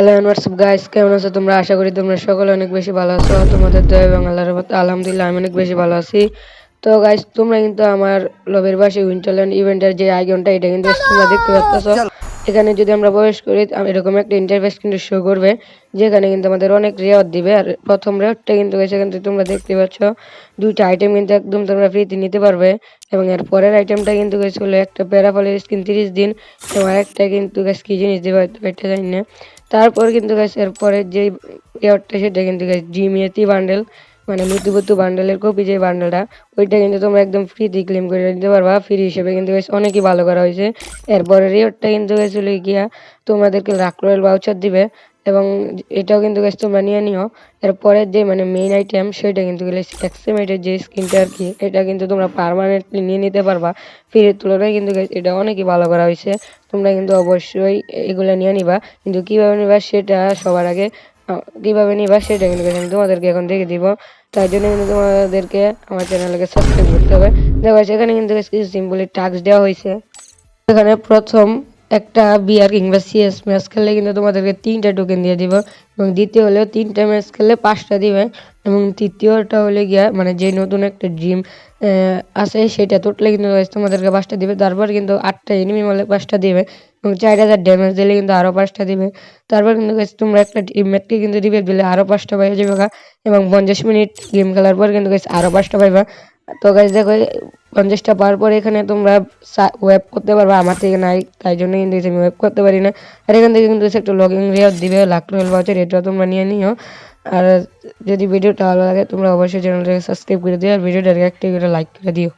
Hello WhatsApp guys কেমন আছো তোমরা? আশা করি তোমরা সকলে অনেক বেশি ভালো আছো তোমাদের দয়া এবং আল্লাহর রহমতে, আলহামদুলিল্লাহ, আমি অনেক বেশি ভালো আছি। তো গাইস তোমরা কিন্তু আমার লবের বাসে উইন্টারল্যান্ড ইভেন্টের যে আইকনটা এটা কিন্তু তোমরা দেখতে পাচ্ছ। এখানে যদি আমরা প্রবেশ করি এরকম একটা ইন্টারফেস কিন্তু শো করবে, যেখানে কিন্তু আমাদের অনেক রেওয়ার দিবে। আর প্রথম রেওয়ারটা কিন্তু গেছে কিন্তু তোমরা দেখতে পাচ্ছ, দুইটা আইটেম কিন্তু একদম তোমরা ফ্রিতে নিতে পারবে। এবং এর পরের আইটেমটা কিন্তু গেছে হলো একটা প্যারাফলের স্কিন তিরিশ দিন। এবং আরেকটা কিন্তু গেছে কি জিনিস দেবে হয়তো, এটা জানি না। তারপর কিন্তু গাইস এরপরে যে ইয়ারটা সেটা কিন্তু গাইস জিমিয়াতি বান্ডেল মানে মৃত্যুবৃত্তু বান্ডেলের কপি যে বান্ডেলটা, ওইটা কিন্তু তোমরা একদম ফ্রিতে ক্লেম করে নিতে পারবা ফ্রি হিসেবে কিন্তু গাইস অনেকই ভালো করা হয়েছে। এরপরে রিওরটা কিন্তু হলো গিয়া তোমাদেরকে লাখ রয়েল ভাউচার দিবে এবং এটাও কিন্তু গাইস তোমরা নিয়ে নিও। এরপরের যে মানে মেইন আইটেম সেটা কিন্তু গেলে এক্সিমেটের যে স্কিনটা আর কি, এটা কিন্তু তোমরা পার্মানেন্টলি নিয়ে নিতে পারবা। ফ্রির তুলনায় কিন্তু এটা অনেকই ভালো করা হয়েছে। তোমরা কিন্তু অবশ্যই এগুলো নিয়ে নিবা। কিন্তু কীভাবে নিবা সেটা সবার আগে কীভাবে নিবা সেটা কিন্তু আমি তোমাদেরকে এখন দেখে দিব। তাই জন্য কিন্তু তোমাদেরকে আমার চ্যানেলকে সাবস্ক্রাইব করতে হবে। দেখো এখানে কিন্তু কিছু সিম্পলি টাস্ক দেওয়া হয়েছে। এখানে প্রথম একটা বিআর কিংবা সিএস ম্যাচ খেললে কিন্তু তোমাদেরকে তিনটা টোকেন দিয়ে দিব এবং দ্বিতীয় হলেও তিনটা ম্যাচ খেললে পাঁচটা দিবে। এবং তৃতীয়টা হলে গিয়া মানে যে নতুন একটা ড্রিম আছে সেটা তুটলে কিন্তু তোমাদেরকে পাঁচটা দিবে। তারপর কিন্তু আটটা এনিমি মারলে পাঁচটা দিবে এবং চার হাজার ড্যামেজ দিলে কিন্তু আরও পাঁচটা দিবে। তারপর কিন্তু তোমরা একটা টিমমেটকে কিন্তু রিভেভ দিলে আরও পাঁচটা পাইয়া যাবে। এবং পঞ্চাশ মিনিট গেম খেলার পর কিন্তু আরও পাঁচটা পাইবা। তো গাইজ দেখো পঞ্চাশটা পাওয়ার পর এখানে তোমরা ওয়েব করতে পারবে। আমার থেকে নাই, তাই জন্য কিন্তু আমি ওয়েব করতে পারি না। আর এখান থেকে কিন্তু একটা লগিং রেয়ার দিবে, লাখ রয়েল ভাউচার এটা তোমরা নিয়ে নিও। আর যদি ভিডিওটা ভালো লাগে তোমরা অবশ্যই চ্যানেলটাকে সাবস্ক্রাইব করে দিও আর ভিডিওটাকে একটা করে লাইক করে দিও।